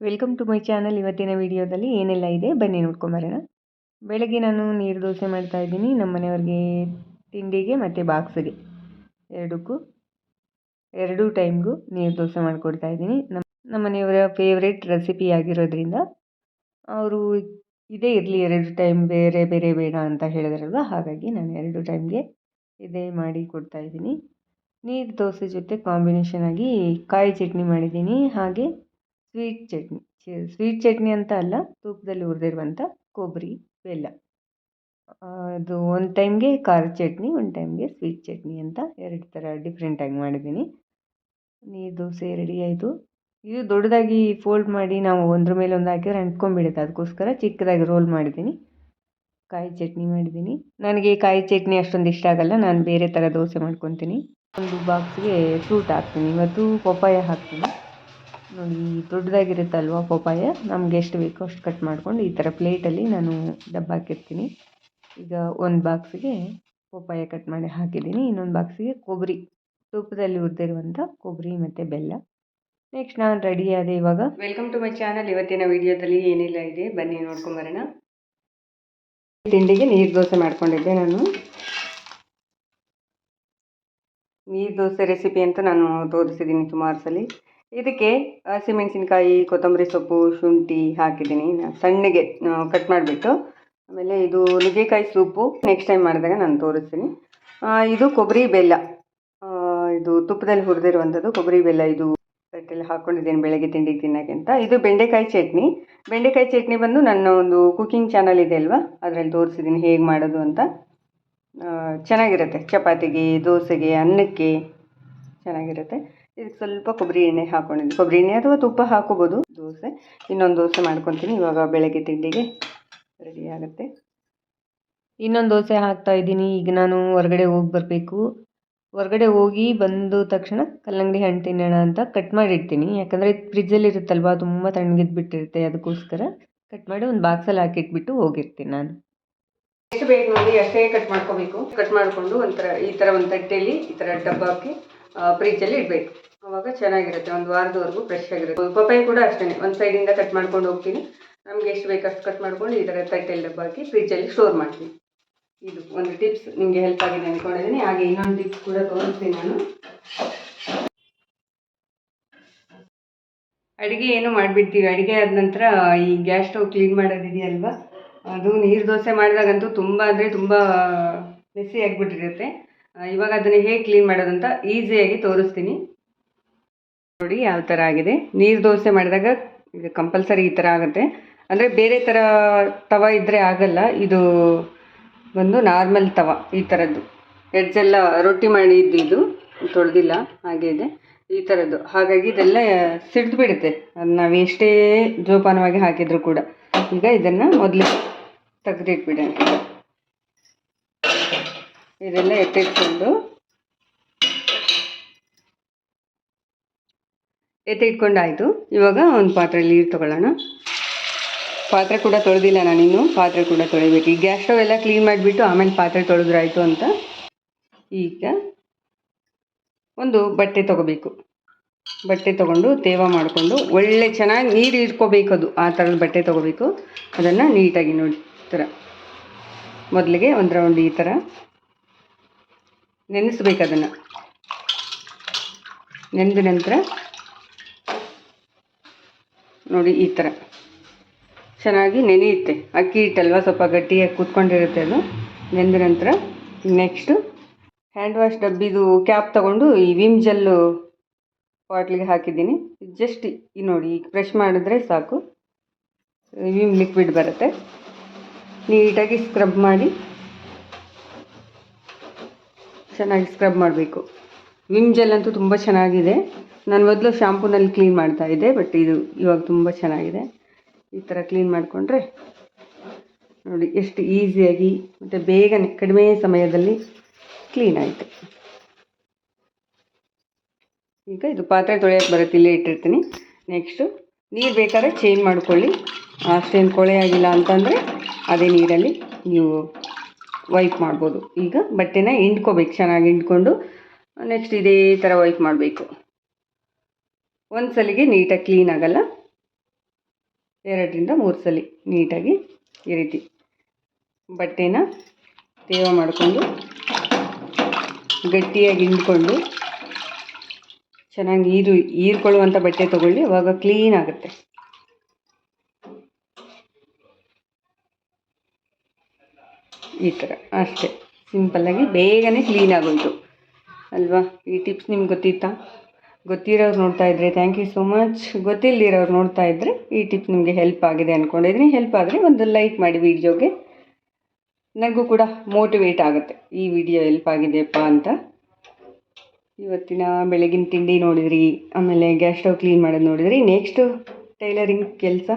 Welcome to my channel ಇವತ್ತಿನ ವಿಡಿಯೋದಲ್ಲಿ ಏನೆಲ್ಲ ಇದೆ? ಬನ್ನಿ ನೋಡ್ಕೊಂಬರೋಣ. ಬೆಳಗ್ಗೆ ನಾನು ನೀರು ದೋಸೆ ಮಾಡ್ತಾ ಇದ್ದೀನಿ. ನಮ್ಮ ಮನೆಯವ್ರಿಗೆ ತಿಂಡಿಗೆ ಮತ್ತು ಬಾಕ್ಸಿಗೆ. ಎರಡಕ್ಕೂ, ಎರಡೂ ಟೈಮ್ಗೂ ನೀರು ದೋಸೆ ಮಾಡಿಕೊಡ್ತಾ ಇದ್ದೀನಿ. ನಮ್ಮ ನಮ್ಮ ಮನೆಯವರ ಫೇವ್ರೇಟ್ ರೆಸಿಪಿ ಆಗಿರೋದ್ರಿಂದ ಅವರು ಇದೇ ಇರಲಿ, ಎರಡು ಟೈಮ್ ಬೇರೆ ಬೇರೆ ಬೇಡ ಅಂತ ಹೇಳಿದ್ರಲ್ವ? ಹಾಗಾಗಿ ನಾನು ಎರಡು ಟೈಮ್ಗೆ ಇದೇ ಮಾಡಿ ಕೊಡ್ತಾಯಿದ್ದೀನಿ ನೀರು ದೋಸೆ ಜೊತೆ ಕಾಂಬಿನೇಷನ್ ಆಗಿ ಕಾಯಿ ಚಟ್ನಿ ಮಾಡಿದ್ದೀನಿ. ಹಾಗೆ ಸ್ವೀಟ್ ಚಟ್ನಿ ಸ್ವೀಟ್ ಚಟ್ನಿ ಅಂತ ಅಲ್ಲ, ತೂಕದಲ್ಲಿ ಹುರಿದಿರುವಂಥ ಕೊಬ್ಬರಿ, ಬೆಲ್ಲ. ಅದು ಒಂದು ಟೈಮ್ಗೆ ಖಾರದ ಚಟ್ನಿ, ಒಂದು ಟೈಮ್ಗೆ ಸ್ವೀಟ್ ಚಟ್ನಿ ಅಂತ ಎರಡು ಥರ ಡಿಫ್ರೆಂಟಾಗಿ ಮಾಡಿದ್ದೀನಿ. ನೀರು ದೋಸೆ ರೆಡಿ ಆಯಿತು ಇದು ದೊಡ್ಡದಾಗಿ ಫೋಲ್ಡ್ ಮಾಡಿ ನಾವು ಒಂದ್ರ ಮೇಲೆ ಒಂದು ಹಾಕಿದ್ರೆ ಅಂಟ್ಕೊಂಡ್ಬಿಡುತ್ತೆ. ಅದಕ್ಕೋಸ್ಕರ ಚಿಕ್ಕದಾಗಿ ರೋಲ್ ಮಾಡಿದ್ದೀನಿ. ಕಾಯಿ ಚಟ್ನಿ ಮಾಡಿದ್ದೀನಿ. ನನಗೆ ಕಾಯಿ ಚಟ್ನಿ ಅಷ್ಟೊಂದು ಇಷ್ಟ ಆಗಲ್ಲ. ನಾನು ಬೇರೆ ಥರ ದೋಸೆ ಮಾಡ್ಕೊತೀನಿ. ಒಂದು ಬಾಕ್ಸ್ಗೆ ಫ್ರೂಟ್ ಹಾಕ್ತೀನಿ. ಇವತ್ತು ಪಪ್ಪಾಯ ಹಾಕ್ತೀನಿ. ನೋಡಿ, ದೊಡ್ಡದಾಗಿರುತ್ತಲ್ವ ಪಪ್ಪಾಯ? ನಮ್ಗೆ ಎಷ್ಟು ಬೇಕೋ ಅಷ್ಟು ಕಟ್ ಮಾಡ್ಕೊಂಡು ಈ ಥರ ಪ್ಲೇಟಲ್ಲಿ ನಾನು ಡಬ್ಬ ಹಾಕಿರ್ತೀನಿ. ಈಗ ಒಂದು ಬಾಕ್ಸಿಗೆ ಪಪ್ಪಾಯ ಕಟ್ ಮಾಡಿ ಹಾಕಿದ್ದೀನಿ. ಇನ್ನೊಂದು ಬಾಕ್ಸಿಗೆ ಕೊಬ್ಬರಿ ತುಪ್ಪದಲ್ಲಿ ಹುರಿದಿರುವಂಥ ಕೊಬ್ಬರಿ ಮತ್ತು ಬೆಲ್ಲ. ನೆಕ್ಸ್ಟ್ ನಾನು ರೆಡಿ ಆದೆ ಇವಾಗ. ವೆಲ್ಕಮ್ ಟು ಮೈ ಚಾನಲ್ ಇವತ್ತಿನ ವಿಡಿಯೋದಲ್ಲಿ ಏನೆಲ್ಲ ಇದೆ. ಬನ್ನಿ ನೋಡ್ಕೊಂಬರೋಣ. ತಿಂಡಿಗೆ ನೀರು ದೋಸೆ ಮಾಡ್ಕೊಂಡಿದ್ದೆ ನಾನು. ನೀರು ದೋಸೆ ರೆಸಿಪಿ ಅಂತ ನಾನು ತೋರಿಸಿದ್ದೀನಿ ಸುಮಾರು ಸಲ. ಇದಕ್ಕೆ ಹಸಿಮೆಣಸಿನ್ಕಾಯಿ ಕೊತ್ತಂಬರಿ ಸೊಪ್ಪು, ಶುಂಠಿ ಹಾಕಿದ್ದೀನಿ. ಸಣ್ಣಗೆ ಕಟ್ ಮಾಡಿಬಿಟ್ಟು, ಆಮೇಲೆ ಇದು ನುಗ್ಗೆಕಾಯಿ ಸೂಪು. ನೆಕ್ಸ್ಟ್ ಟೈಮ್ ಮಾಡಿದಾಗ ನಾನು ತೋರಿಸ್ತೀನಿ. ಇದು ಕೊಬ್ಬರಿ ಬೆಲ್ಲ. ಇದು ತುಪ್ಪದಲ್ಲಿ ಹುರಿದಿರುವಂಥದ್ದು ಕೊಬ್ಬರಿ ಬೆಲ್ಲ. ಇದು ತಟ್ಟೆಲ್ಲ ಹಾಕ್ಕೊಂಡಿದ್ದೀನಿ ಬೆಳಗ್ಗೆ ತಿಂಡಿ ತಿನ್ನೋಕ್ಕಿಂತ ಇದು ಬೆಂಡೆಕಾಯಿ ಚಟ್ನಿ. ಬೆಂಡೆಕಾಯಿ ಚಟ್ನಿ ಬಂದು ನನ್ನ ಒಂದು ಕುಕ್ಕಿಂಗ್ ಚಾನಲ್ ಇದೆ ಅಲ್ವಾ? ಅದರಲ್ಲಿ ತೋರಿಸಿದ್ದೀನಿ ಹೇಗೆ ಮಾಡೋದು ಅಂತ. ಚೆನ್ನಾಗಿರುತ್ತೆ. ಚಪಾತಿಗೆ, ದೋಸೆಗೆ, ಅನ್ನಕ್ಕೆ ಚೆನ್ನಾಗಿರುತ್ತೆ. ಇದಕ್ಕೆ ಸ್ವಲ್ಪ ಕೊಬ್ಬರಿ ಎಣ್ಣೆ ಹಾಕ್ಕೊಂಡಿದ್ದೀನಿ ಕೊಬ್ಬರಿ ಎಣ್ಣೆ ಅಥವಾ ತುಪ್ಪ ಹಾಕೋಬೋದು. ದೋಸೆ. ಇನ್ನೊಂದು ದೋಸೆ ಮಾಡ್ಕೊತೀನಿ. ಇವಾಗ ಬೆಳಗ್ಗೆ ತಿಂಡಿಗೆ ರೆಡಿ ಆಗುತ್ತೆ. ಇನ್ನೊಂದು ದೋಸೆ ಹಾಕ್ತಾ ಇದ್ದೀನಿ. ಈಗ ನಾನು ಹೊರಗಡೆ ಹೋಗಿ ಬರಬೇಕು. ಹೊರಗಡೆ ಹೋಗಿ ಬಂದ ತಕ್ಷಣ ಕಲ್ಲಂಗಡಿ ಹಣ್ಣು ತಿನ್ನೋಣ ಅಂತ ಕಟ್ ಮಾಡಿಡ್ತೀನಿ ಯಾಕಂದರೆ ಫ್ರಿಜ್ಜಲ್ಲಿ ಇರುತ್ತಲ್ವ ತುಂಬ ತಣ್ಣಗಿದ್ದು ಬಿಟ್ಟಿರುತ್ತೆ ಅದಕ್ಕೋಸ್ಕರ ಕಟ್ ಮಾಡಿ ಒಂದು ಬಾಕ್ಸಲ್ಲಿ ಹಾಕಿಟ್ಬಿಟ್ಟು ಹೋಗಿರ್ತೀನಿ ನಾನು. ಎಷ್ಟು ಬೇಕು ನೋಡಿ ಅಷ್ಟೇ ಕಟ್ ಮಾಡ್ಕೋಬೇಕು. ಕಟ್ ಮಾಡಿಕೊಂಡು ಒಂಥರ ಈ ಥರ ಒಂದು ತಟ್ಟೆಯಲ್ಲಿ ಈ ಥರ ಡಬ್ಬ ಹಾಕಿ ಫ್ರಿಜ್ಜಲ್ಲಿ ಇಡಬೇಕು. ಅವಾಗ ಚೆನ್ನಾಗಿರುತ್ತೆ, ಒಂದು ವಾರದವರೆಗೂ ಫ್ರೆಶ್ ಆಗಿರುತ್ತೆ. ಪಪ್ಪಾಯಿ ಕೂಡ ಅಷ್ಟೇ ಒಂದು ಸೈಡಿಂದ ಕಟ್ ಮಾಡ್ಕೊಂಡು ಹೋಗ್ತೀನಿ. ನಮಗೆ ಎಷ್ಟು ಬೇಕು ಅಷ್ಟು ಕಟ್ ಮಾಡ್ಕೊಂಡು ಈ ಥರ ತಟ್ಟೆಲ್ ಡಬ್ಬ ಹಾಕಿ ಫ್ರಿಜ್ಜಲ್ಲಿ ಸ್ಟೋರ್ ಮಾಡ್ತೀನಿ. ಇದು ಒಂದು ಟಿಪ್ಸ್ ನಿಮಗೆ ಹೆಲ್ಪ್ ಆಗಿದೆ ಅಂದ್ಕೊಂಡಿದ್ದೀನಿ ಹಾಗೆ ಇನ್ನೊಂದು ಟಿಪ್ಸ್ ಕೂಡ ತೋರಿಸ್ತೀನಿ ನಾನು. ಅಡುಗೆ ಏನು ಮಾಡಿಬಿಡ್ತೀವಿ? ಅಡುಗೆ ಆದ ನಂತರ ಈ ಗ್ಯಾಸ್ ಸ್ಟವ್ ಕ್ಲೀನ್ ಮಾಡೋದಿದೆಯಲ್ವಾ ಅದು ನೀರು ದೋಸೆ ಮಾಡಿದಾಗಂತೂ ತುಂಬ ಅಂದರೆ ತುಂಬ ಮೆಸ್ಸಿ ಆಗಿಬಿಟ್ಟಿರುತ್ತೆ. ಇವಾಗ ಅದನ್ನು ಹೇಗೆ ಕ್ಲೀನ್ ಮಾಡೋದಂತ ಈಸಿಯಾಗಿ ತೋರಿಸ್ತೀನಿ. ನೋಡಿ ಯಾವ ಥರ ಆಗಿದೆ. ನೀರು ದೋಸೆ ಮಾಡಿದಾಗ ಇದು ಕಂಪಲ್ಸರಿ ಈ ಥರ ಆಗುತ್ತೆ. ಅಂದರೆ ಬೇರೆ ಥರ ತವ ಇದ್ದರೆ ಆಗಲ್ಲ. ಇದು ಒಂದು ನಾರ್ಮಲ್ ತವ ಈ ಥರದ್ದು ಎಡ್ಜೆಲ್ಲ ರೊಟ್ಟಿ ಮಾಡಿದ್ದು ಇದು. ತೊಳೆದಿಲ್ಲ, ಹಾಗೆ ಇದೆ. ಈ ಥರದ್ದು ಹಾಗಾಗಿ ಇದೆಲ್ಲ ಸಿಡ್ದು ಬಿಡುತ್ತೆ. ಅದು ನಾವು ಎಷ್ಟೇ ಜೋಪಾನವಾಗಿ ಹಾಕಿದರೂ ಕೂಡ. ಈಗ ಇದನ್ನು ಮೊದಲು ತೆಗೆದಿಟ್ಬಿಡೋಣ. ಇದೆಲ್ಲ ಎತ್ತಿಟ್ಕೊಂಡು ಎತ್ತಿಟ್ಕೊಂಡಾಯಿತು ಇವಾಗ ಒಂದು ಪಾತ್ರೆಯಲ್ಲಿ ನೀರು ತೊಗೊಳ್ಳೋಣ. ಪಾತ್ರೆ ಕೂಡ ತೊಳೆದಿಲ್ಲ ನಾನಿನ್ನು. ಪಾತ್ರೆ ಕೂಡ ತೊಳಿಬೇಕು. ಈ ಗ್ಯಾಸ್ ಸ್ಟವ್ ಎಲ್ಲ ಕ್ಲೀನ್ ಮಾಡಿಬಿಟ್ಟು ಆಮೇಲೆ ಪಾತ್ರೆ ತೊಳೆದ್ರಾಯಿತು ಅಂತ. ಈಗ ಒಂದು ಬಟ್ಟೆ ತೊಗೋಬೇಕು. ಬಟ್ಟೆ ತೊಗೊಂಡು ತೇವ ಮಾಡಿಕೊಂಡು ಒಳ್ಳೆ ಚೆನ್ನಾಗಿ ನೀರು ಇಟ್ಕೋಬೇಕು ಅದು. ಆ ಥರದ ಬಟ್ಟೆ ತೊಗೋಬೇಕು. ಅದನ್ನು ನೀಟಾಗಿ ನೋಡಿ. ಥರ. ಮೊದಲಿಗೆ ಒಂದು ರೌಂಡ್ ಈ ಥರ. ನೆನೆಸ್ಬೇಕು ಅದನ್ನು. ನೆನೆದ ನಂತರ ನೋಡಿ, ಈ ಥರ ಚೆನ್ನಾಗಿ ನೆನೆಯುತ್ತೆ. ಅಕ್ಕಿ ಹಿಟ್ಟಲ್ವ? ಸ್ವಲ್ಪ ಗಟ್ಟಿಯಾಗಿ ಕೂತ್ಕೊಂಡಿರುತ್ತೆ ಅದು. ನೆಂದ ನಂತರ ನೆಕ್ಸ್ಟು ಹ್ಯಾಂಡ್ ವಾಶ್ ಡಬ್ಬಿದು ಕ್ಯಾಪ್ ತೊಗೊಂಡು ಈ ವಿಮ್ ಜೆಲ್ಲು ಬಾಟ್ಲಿಗೆ ಹಾಕಿದ್ದೀನಿ. ಜಸ್ಟ್ ಈ ನೋಡಿ, ಈಗ ಬ್ರಷ್ ಮಾಡಿದ್ರೆ ಸಾಕು. ವಿಮ್ ಲಿಕ್ವಿಡ್ ಬರುತ್ತೆ. ನೀಟಾಗಿ ಸ್ಕ್ರಬ್ ಮಾಡಿ. ಚೆನ್ನಾಗಿ ಸ್ಕ್ರಬ್ ಮಾಡಬೇಕು. ವಿಮ್ ಜೆಲ್ ಅಂತೂ ತುಂಬ ಚೆನ್ನಾಗಿದೆ. ನಾನು ಮೊದಲು ಶಾಂಪೂನಲ್ಲಿ ಕ್ಲೀನ್ ಮಾಡ್ತಾ ಇದ್ದೆ ಬಟ್ ಇದು ಇವಾಗ ತುಂಬ ಚೆನ್ನಾಗಿದೆ. ಈ ಥರ ಕ್ಲೀನ್ ಮಾಡಿಕೊಂಡ್ರೆ ನೋಡಿ ಎಷ್ಟು ಈಸಿಯಾಗಿ ಮತ್ತು ಬೇಗನೆ ಕಡಿಮೆ ಸಮಯದಲ್ಲಿ ಕ್ಲೀನ್ ಆಯಿತು. ಈಗ ಇದು ಪಾತ್ರೆ ತೊಳೆಯೋಕ್ಕೆ ಬರುತ್ತೆ, ಇಲ್ಲೇ ಇಟ್ಟಿರ್ತೀನಿ. ನೆಕ್ಸ್ಟು ನೀರು ಬೇಕಾದ್ರೆ ಚೇಂಜ್ ಮಾಡ್ಕೊಳ್ಳಿ. ಅಷ್ಟೇನು ಕೊಳೆ ಆಗಿಲ್ಲ ಅಂತಂದರೆ ಅದೇ ನೀರಲ್ಲಿ ನೀವು ವೈಪ್ ಮಾಡ್ಬೋದು. ಈಗ ಬಟ್ಟೆನ ಹಿಂಡ್ಕೋಬೇಕು, ಚೆನ್ನಾಗಿ ಹಿಂಡ್ಕೊಂಡು. ನೆಕ್ಸ್ಟ್ ಇದೇ ಥರ ವೈಪ್ ಮಾಡಬೇಕು. ಒಂದು ಸಲಿಗೆ ನೀಟಾಗಿ ಕ್ಲೀನ್ ಆಗಲ್ಲ. ಎರಡರಿಂದ ಮೂರು ಸಲ ನೀಟಾಗಿ ಈ ರೀತಿ ಬಟ್ಟೆನ ತೇವ ಮಾಡಿಕೊಂಡು ಗಟ್ಟಿಯಾಗಿ ಹಿಂಡ್ಕೊಂಡು ಚೆನ್ನಾಗಿ ಈರು ಈರ್ಕೊಳ್ಳುವಂಥ ಬಟ್ಟೆ ತೊಗೊಳ್ಳಿ, ಅವಾಗ ಕ್ಲೀನ್ ಆಗುತ್ತೆ. ಈ ಥರ ಅಷ್ಟೇ. ಸಿಂಪಲ್ಲಾಗಿ ಬೇಗನೆ ಕ್ಲೀನ್ ಆಗೋಯಿತು. ಅಲ್ವಾ? ಈ ಟಿಪ್ಸ್ ನಿಮ್ಗೆ ಗೊತ್ತಿತ್ತಾ? ಗೊತ್ತಿರೋರು ನೋಡ್ತಾ ಇದ್ರೆ ಥ್ಯಾಂಕ್ ಯು ಸೋ ಮಚ್ ಗೊತ್ತಿಲ್ಲದಿರೋರು ನೋಡ್ತಾ ಇದ್ರೆ ಈ ಟಿಪ್ ನಿಮಗೆ ಹೆಲ್ಪ್ ಆಗಿದೆ ಅಂದ್ಕೊಂಡಿದ್ದೀನಿ ಹೆಲ್ಪ್ ಆದರೆ ಒಂದು ಲೈಕ್ ಮಾಡಿ ವಿಡಿಯೋಗೆ. ನನಗೂ ಕೂಡ ಮೋಟಿವೇಟ್ ಆಗುತ್ತೆ. ಈ ವಿಡಿಯೋ ಹೆಲ್ಪ್ ಆಗಿದೆಯಪ್ಪ ಅಂತ. ಇವತ್ತಿನ ಬೆಳಗಿನ ತಿಂಡಿ ನೋಡಿದ್ರಿ, ಆಮೇಲೆ ಗ್ಯಾಸ್ ಸ್ಟವ್ ಕ್ಲೀನ್ ಮಾಡೋದು ನೋಡಿದ್ರಿ. ನೆಕ್ಸ್ಟು ಟೈಲರಿಂಗ್ ಕೆಲಸ.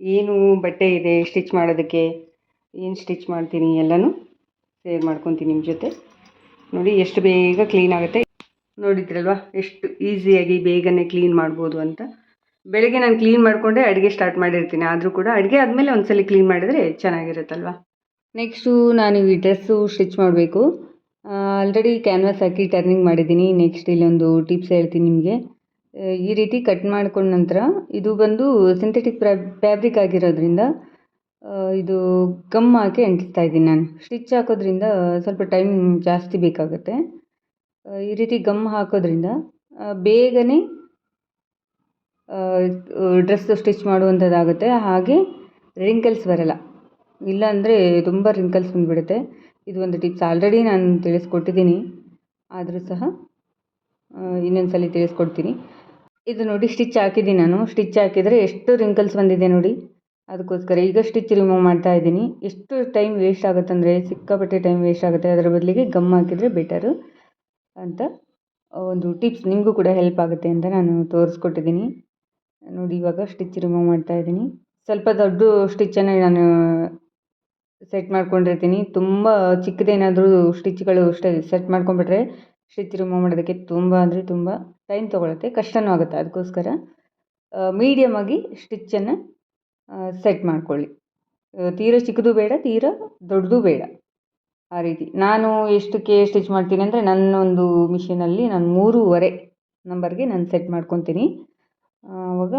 ಏನು ಬಟ್ಟೆ ಇದೆ ಸ್ಟಿಚ್ ಮಾಡೋದಕ್ಕೆ. ಏನು ಸ್ಟಿಚ್ ಮಾಡ್ತೀನಿ ಎಲ್ಲನೂ ಶೇರ್ ಮಾಡ್ಕೊತೀನಿ ನಿಮ್ಮ ಜೊತೆ. ನೋಡಿ, ಎಷ್ಟು ಬೇಗ ಕ್ಲೀನ್ ಆಗುತ್ತೆ. ನೋಡಿದ್ರಲ್ವಾ? ಎಷ್ಟು ಈಸಿಯಾಗಿ ಬೇಗನೆ ಕ್ಲೀನ್ ಮಾಡ್ಬೋದು ಅಂತ. ಬೆಳಗ್ಗೆ ನಾನು ಕ್ಲೀನ್ ಮಾಡಿಕೊಂಡೆ ಅಡುಗೆ ಸ್ಟಾರ್ಟ್ ಮಾಡಿರ್ತೀನಿ. ಆದರೂ ಕೂಡ ಅಡುಗೆ ಆದಮೇಲೆ ಒಂದ್ಸಲ ಕ್ಲೀನ್ ಮಾಡಿದರೆ ಚೆನ್ನಾಗಿರುತ್ತಲ್ವ? ನೆಕ್ಸ್ಟು ನಾನು ಈ ಡ್ರೆಸ್ಸು ಸ್ಟಿಚ್ ಮಾಡಬೇಕು. ಆಲ್ರೆಡಿ ಕ್ಯಾನ್ವಾಸ್ ಹಾಕಿ ಟರ್ನಿಂಗ್ ಮಾಡಿದ್ದೀನಿ. ನೆಕ್ಸ್ಟ್ ಇಲ್ಲೊಂದು ಟಿಪ್ಸ್ ಹೇಳ್ತೀನಿ ನಿಮಗೆ. ಈ ರೀತಿ ಕಟ್ ಮಾಡ್ಕೊಂಡ ನಂತರ ಇದು ಬಂದು ಸಿಂಥೆಟಿಕ್ ಫ್ಯಾಬ್ರಿಕ್ ಆಗಿರೋದ್ರಿಂದ ಇದು ಗಮ್ ಹಾಕಿ ಅಂಟಿಸ್ತಾ ಇದ್ದೀನಿ ನಾನು. ಸ್ಟಿಚ್ ಹಾಕೋದ್ರಿಂದ ಸ್ವಲ್ಪ ಟೈಮ್ ಜಾಸ್ತಿ ಬೇಕಾಗುತ್ತೆ. ಈ ರೀತಿ ಗಮ್ ಹಾಕೋದ್ರಿಂದ ಬೇಗನೆ ಡ್ರೆಸ್ ಸ್ಟಿಚ್ ಮಾಡುವಂಥದ್ದಾಗುತ್ತೆ. ಹಾಗೆ ರಿಂಕಲ್ಸ್ ಬರಲ್ಲ. ಇಲ್ಲಾಂದರೆ ತುಂಬ ರಿಂಕಲ್ಸ್ ಬಂದುಬಿಡುತ್ತೆ. ಇದು ಒಂದು ಟಿಪ್ಸ್ ಆಲ್ರೆಡಿ ನಾನು ತಿಳಿಸ್ಕೊಟ್ಟಿದ್ದೀನಿ. ಆದರೂ ಸಹ ಇನ್ನೊಂದು ಸಲ ತಿಳಿಸ್ಕೊಡ್ತೀನಿ. ಇದು ನೋಡಿ ಸ್ಟಿಚ್ ಹಾಕಿದ್ದೀನಿ ನಾನು. ಸ್ಟಿಚ್ ಹಾಕಿದರೆ ಎಷ್ಟು ರಿಂಕಲ್ಸ್ ಬಂದಿದೆ ನೋಡಿ. ಅದಕ್ಕೋಸ್ಕರ ಈಗ ಸ್ಟಿಚ್ ರಿಮೂವ್ ಮಾಡ್ತಾ ಇದ್ದೀನಿ. ಎಷ್ಟು ಟೈಮ್ ವೇಸ್ಟ್ ಆಗುತ್ತಂದರೆ, ಸಿಕ್ಕಾಪಟ್ಟೆ ಟೈಮ್ ವೇಸ್ಟ್ ಆಗುತ್ತೆ. ಅದರ ಬದಲಿಗೆ ಗಮ್ ಹಾಕಿದರೆ ಬೆಟರು ಅಂತ, ಒಂದು ಟಿಪ್ಸ್ ನಿಮಗೂ ಕೂಡ ಹೆಲ್ಪ್ ಆಗುತ್ತೆ ಅಂತ ನಾನು ತೋರಿಸ್ಕೊಟ್ಟಿದ್ದೀನಿ. ನೋಡಿ, ಇವಾಗ ಸ್ಟಿಚ್ ರಿಮೂವ್ ಮಾಡ್ತಾ ಇದ್ದೀನಿ. ಸ್ವಲ್ಪ ದೊಡ್ಡ ಸ್ಟಿಚ್ಚನ್ನು ನಾನು ಸೆಟ್ ಮಾಡ್ಕೊಂಡಿರ್ತೀನಿ. ತುಂಬ ಚಿಕ್ಕದೇನಾದರೂ ಸ್ಟಿಚ್ಗಳು ಸ್ಟೆ ಮಾಡ್ಕೊಂಡ್ಬಿಟ್ರೆ ಸ್ಟಿಚ್ ರಿಮೂವ್ ಮಾಡೋದಕ್ಕೆ ತುಂಬ ಅಂದರೆ ತುಂಬ ಟೈಮ್ ತೊಗೊಳುತ್ತೆ, ಕಷ್ಟನೂ ಆಗುತ್ತೆ. ಅದಕ್ಕೋಸ್ಕರ ಮೀಡಿಯಮ್ ಆಗಿ ಸ್ಟಿಚ್ಚನ್ನು ಸೆಟ್ ಮಾಡ್ಕೊಳ್ಳಿ. ತೀರ ಚಿಕ್ಕದು ಬೇಡ, ತೀರ ದೊಡ್ಡದು ಬೇಡ. ಆ ರೀತಿ. ನಾನು ಎಷ್ಟಕ್ಕೆ ಸ್ಟಿಚ್ ಮಾಡ್ತೀನಿ ಅಂದರೆ ನನ್ನೊಂದು ಮಿಷಿನಲ್ಲಿ ನಾನು ಮೂರುವರೆ ನಂಬರ್ಗೆ ನಾನು ಸೆಟ್ ಮಾಡ್ಕೊತೀನಿ. ಆವಾಗ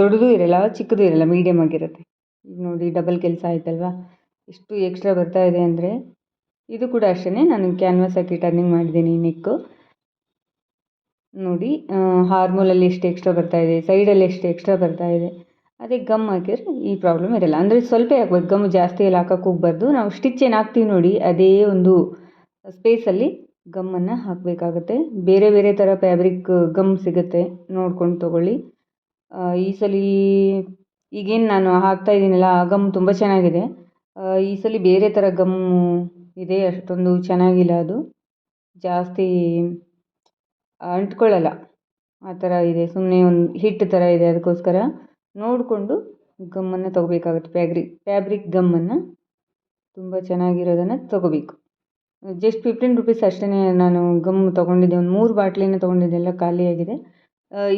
ದೊಡ್ಡದು ಇರಲ್ಲ, ಚಿಕ್ಕದು ಇರಲ್ಲ ಮೀಡಿಯಮ್ ಆಗಿರುತ್ತೆ. ಈಗ ನೋಡಿ ಡಬಲ್ ಕೆಲಸ ಆಯ್ತಲ್ವಾ? ಎಷ್ಟು ಎಕ್ಸ್ಟ್ರಾ ಬರ್ತಾ ಇದೆ ಅಂದರೆ ಇದು ಕೂಡ ಅಷ್ಟೇ ನಾನು ಕ್ಯಾನ್ವಾಸ್ ಹಾಕಿ ಟರ್ನಿಂಗ್ ಮಾಡಿದ್ದೀನಿ ನೆಕ್ಕು ನೋಡಿ ಹಾರ್ಮೋಲಲ್ಲಿ ಎಷ್ಟು ಎಕ್ಸ್ಟ್ರಾ ಬರ್ತಾ ಇದೆ ಸೈಡಲ್ಲಿ ಎಷ್ಟು ಎಕ್ಸ್ಟ್ರಾ ಬರ್ತಾ ಇದೆ. ಅದೇ ಗಮ್ ಹಾಕಿದ್ರೆ ಈ ಪ್ರಾಬ್ಲಮ್ ಇರಲ್ಲ. ಅಂದರೆ ಸ್ವಲ್ಪ ಹಾಕ್ಬೇಕು ಗಮ್ ಜಾಸ್ತಿ ಎಲ್ಲ ಹಾಕಕ್ಕೆ ಹೋಗ್ಬಾರ್ದು. ನಾವು ಸ್ಟಿಚ್ ಏನು ಹಾಕ್ತೀವಿ ನೋಡಿ, ಅದೇ ಒಂದು ಸ್ಪೇಸಲ್ಲಿ ಗಮ್ಮನ್ನು ಹಾಕಬೇಕಾಗುತ್ತೆ. ಬೇರೆ ಬೇರೆ ಥರ ಫ್ಯಾಬ್ರಿಕ್ ಗಮ್ ಸಿಗುತ್ತೆ. ನೋಡ್ಕೊಂಡು ತೊಗೊಳ್ಳಿ. ಈ ಸಲ ಈಗೇನು ನಾನು ಹಾಕ್ತಾ ಇದ್ದೀನಲ್ಲ, ಆ ಗಮ್ ತುಂಬ ಚೆನ್ನಾಗಿದೆ. ಈ ಸಲ ಬೇರೆ ಥರ ಗಮ್ಮು ಇದೆ, ಅಷ್ಟೊಂದು ಚೆನ್ನಾಗಿಲ್ಲ ಅದು. ಜಾಸ್ತಿ ಅಂಟ್ಕೊಳ್ಳಲ್ಲ. ಆ ಥರ ಇದೆ. ಸುಮ್ಮನೆ ಒಂದು ಹಿಟ್ಟು ಥರ ಇದೆ ಅದಕ್ಕೋಸ್ಕರ. ನೋಡಿಕೊಂಡು ಗಮ್ಮನ್ನು ತೊಗೋಬೇಕಾಗುತ್ತೆ. ಫ್ಯಾಬ್ರಿಕ್ ಫ್ಯಾಬ್ರಿಕ್ ಗಮ್ಮನ್ನು ತುಂಬ ಚೆನ್ನಾಗಿರೋದನ್ನು ತೊಗೋಬೇಕು. ಜಸ್ಟ್ ಫಿಫ್ಟೀನ್ ರುಪೀಸ್ ಅಷ್ಟೇ ನಾನು ಗಮ್ ತೊಗೊಂಡಿದ್ದೆ. ಒಂದು ಮೂರು ಬಾಟ್ಲಿನ ತೊಗೊಂಡಿದ್ದೆ. ಎಲ್ಲ ಖಾಲಿಯಾಗಿದೆ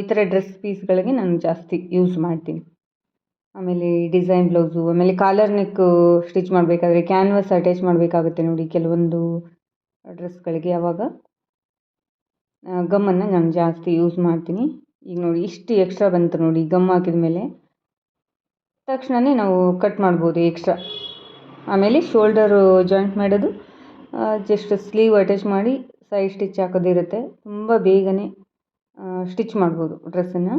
ಈ ಥರ ಡ್ರೆಸ್ ಪೀಸ್ಗಳಿಗೆ ನಾನು ಜಾಸ್ತಿ ಯೂಸ್ ಮಾಡ್ತೀನಿ. ಆಮೇಲೆ ಡಿಸೈನ್ ಬ್ಲೌಸು ಆಮೇಲೆ ಕಾಲರ್ ನೆಕ್ ಸ್ಟಿಚ್ ಮಾಡಬೇಕಾದ್ರೆ ಕ್ಯಾನ್ವಸ್ ಅಟ್ಯಾಚ್ ಮಾಡಬೇಕಾಗುತ್ತೆ ನೋಡಿ ಕೆಲವೊಂದು ಡ್ರೆಸ್ಗಳಿಗೆ ಆವಾಗ ಗಮ್ಮನ್ನು ನಾನು ಜಾಸ್ತಿ ಯೂಸ್ ಮಾಡ್ತೀನಿ. ಈಗ ನೋಡಿ ಇಷ್ಟು ಎಕ್ಸ್ಟ್ರಾ ಬಂತು ನೋಡಿ ಗಮ್ ಹಾಕಿದ ಮೇಲೆ ತಕ್ಷಣವೇ ನಾವು ಕಟ್ ಮಾಡ್ಬೋದು ಎಕ್ಸ್ಟ್ರಾ ಆಮೇಲೆ ಶೋಲ್ಡರು ಜಾಯಿಂಟ್ ಮಾಡೋದು. ಜಸ್ಟ್ ಸ್ಲೀವ್ ಅಟ್ಯಾಚ್ ಮಾಡಿ ಸೈಡ್ ಸ್ಟಿಚ್ ಹಾಕೋದಿರುತ್ತೆ ತುಂಬ ಬೇಗನೆ ಸ್ಟಿಚ್ ಮಾಡ್ಬೋದು ಡ್ರೆಸ್ಸನ್ನು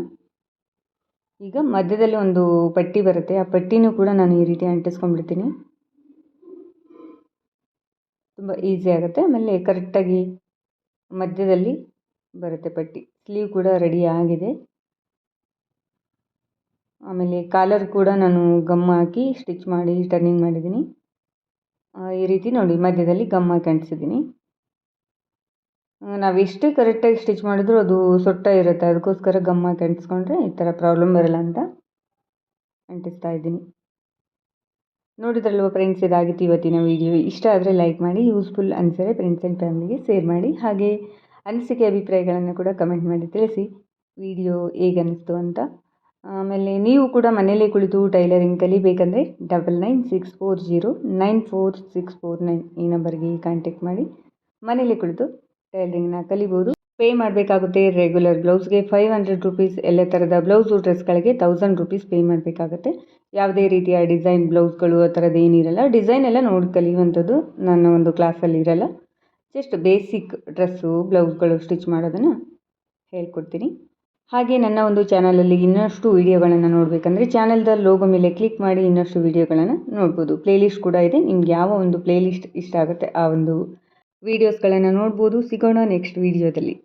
ಈಗ ಮಧ್ಯದಲ್ಲಿ ಒಂದು ಪಟ್ಟಿ ಬರುತ್ತೆ. ಆ ಪಟ್ಟಿನೂ ಕೂಡ ನಾನು ಈ ರೀತಿ ಅಂಟಿಸ್ಕೊಂಡ್ಬಿಡ್ತೀನಿ. ತುಂಬ ಈಸಿ ಆಗುತ್ತೆ. ಆಮೇಲೆ ಕರೆಕ್ಟಾಗಿ ಮಧ್ಯದಲ್ಲಿ ಬರುತ್ತೆ ಪಟ್ಟಿ. ಸ್ಲೀವ್ ಕೂಡ ರೆಡಿ ಆಗಿದೆ. ಆಮೇಲೆ ಕಾಲರ್ ಕೂಡ ನಾನು ಗಮ್ ಹಾಕಿ ಸ್ಟಿಚ್ ಮಾಡಿ ಟರ್ನಿಂಗ್ ಮಾಡಿದ್ದೀನಿ. ಈ ರೀತಿ ನೋಡಿ, ಮಧ್ಯದಲ್ಲಿ ಗಮ್ ಹಾಕಿ ಅಂಟಿಸಿದ್ದೀನಿ. ನಾವು ಎಷ್ಟೇ ಕರೆಕ್ಟಾಗಿ ಸ್ಟಿಚ್ ಮಾಡಿದ್ರೂ ಅದು ಸೊಟ್ಟ ಇರುತ್ತೆ. ಅದಕ್ಕೋಸ್ಕರ ಗಮ್ ಹಾಕಿ ಅಂಟಿಸ್ಕೊಂಡ್ರೆ ಈ ಥರ ಪ್ರಾಬ್ಲಮ್ ಬರಲ್ಲ ಅಂತ ಅಂಟಿಸ್ತಾ ಇದ್ದೀನಿ. ನೋಡಿದ್ರಲ್ವ ಫ್ರೆಂಡ್ಸ್ ಇದಾಗಿತ್ತು ಇವತ್ತಿನ ವೀಡಿಯೋ ಇಷ್ಟ ಆದರೆ ಲೈಕ್ ಮಾಡಿ ಯೂಸ್ಫುಲ್ ಅನಿಸಿದ್ರೆ ಫ್ರೆಂಡ್ಸ್ ಆ್ಯಂಡ್ ಫ್ಯಾಮಿಲಿಗೆ ಶೇರ್ ಮಾಡಿ. ಹಾಗೆ ಅನಿಸಿಕೆ ಅಭಿಪ್ರಾಯಗಳನ್ನು ಕೂಡ ಕಮೆಂಟ್ ಮಾಡಿ ತಿಳಿಸಿ ವಿಡಿಯೋ ಹೇಗನ್ನಿಸ್ತು ಅಂತ. ಆಮೇಲೆ ನೀವು ಕೂಡ ಮನೆಯಲ್ಲೇ ಕುಳಿತು tailoring ಕಲಿಬೇಕಂದ್ರೆ double nine six four zero nine four six four nine ಈ ನಂಬರ್ಗೆ ಕಾಂಟ್ಯಾಕ್ಟ್ ಮಾಡಿ. ಮನೆಯಲ್ಲೇ ಕುಳಿತು ಟೈಲರಿಂಗ್ನ ಕಲಿಬೋದು. ಪೇ ಮಾಡಬೇಕಾಗುತ್ತೆ ರೆಗ್ಯುಲರ್ ಬ್ಲೌಸ್ಗೆ ಫೈವ್ ಹಂಡ್ರೆಡ್ ರುಪೀಸ್ ಎಲ್ಲ ಥರದ ಬ್ಲೌಸು ಡ್ರೆಸ್ಗಳಿಗೆ ತೌಸಂಡ್ ರುಪೀಸ್ ಪೇ ಮಾಡಬೇಕಾಗುತ್ತೆ. ಯಾವುದೇ ರೀತಿಯ ಡಿಸೈನ್ ಬ್ಲೌಸ್ಗಳು ಆ ಥರದ್ದು ಏನಿರಲ್ಲ ಡಿಸೈನ್ ಎಲ್ಲ ನೋಡಿ ಕಲಿಯುವಂಥದ್ದು ನನ್ನ ಒಂದು ಕ್ಲಾಸಲ್ಲಿ ಇರಲ್ಲ. ಜಸ್ಟ್ ಬೇಸಿಕ್ ಡ್ರೆಸ್ಸು, ಬ್ಲೌಸ್ಗಳು ಸ್ಟಿಚ್ ಮಾಡೋದನ್ನು ಹೇಳ್ಕೊಡ್ತೀನಿ. ಹಾಗೆ ನನ್ನ ಒಂದು ಚಾನಲಲ್ಲಿ ಇನ್ನಷ್ಟು ವೀಡಿಯೋಗಳನ್ನು ನೋಡಬೇಕಂದ್ರೆ ಚಾನಲ್ದ ಲೋಗೋ ಮೇಲೆ ಕ್ಲಿಕ್ ಮಾಡಿ ಇನ್ನಷ್ಟು ವೀಡಿಯೋಗಳನ್ನು ನೋಡ್ಬೋದು. ಪ್ಲೇಲಿಸ್ಟ್ ಕೂಡ ಇದೆ. ನಿಮ್ಗೆ ಯಾವ ಒಂದು ಪ್ಲೇಲಿಸ್ಟ್ ಇಷ್ಟ ಆಗುತ್ತೆ ಆ ಒಂದು ವೀಡಿಯೋಸ್ಗಳನ್ನು ನೋಡ್ಬೋದು. ಸಿಗೋಣ ನೆಕ್ಸ್ಟ್ ವೀಡಿಯೋದಲ್ಲಿ.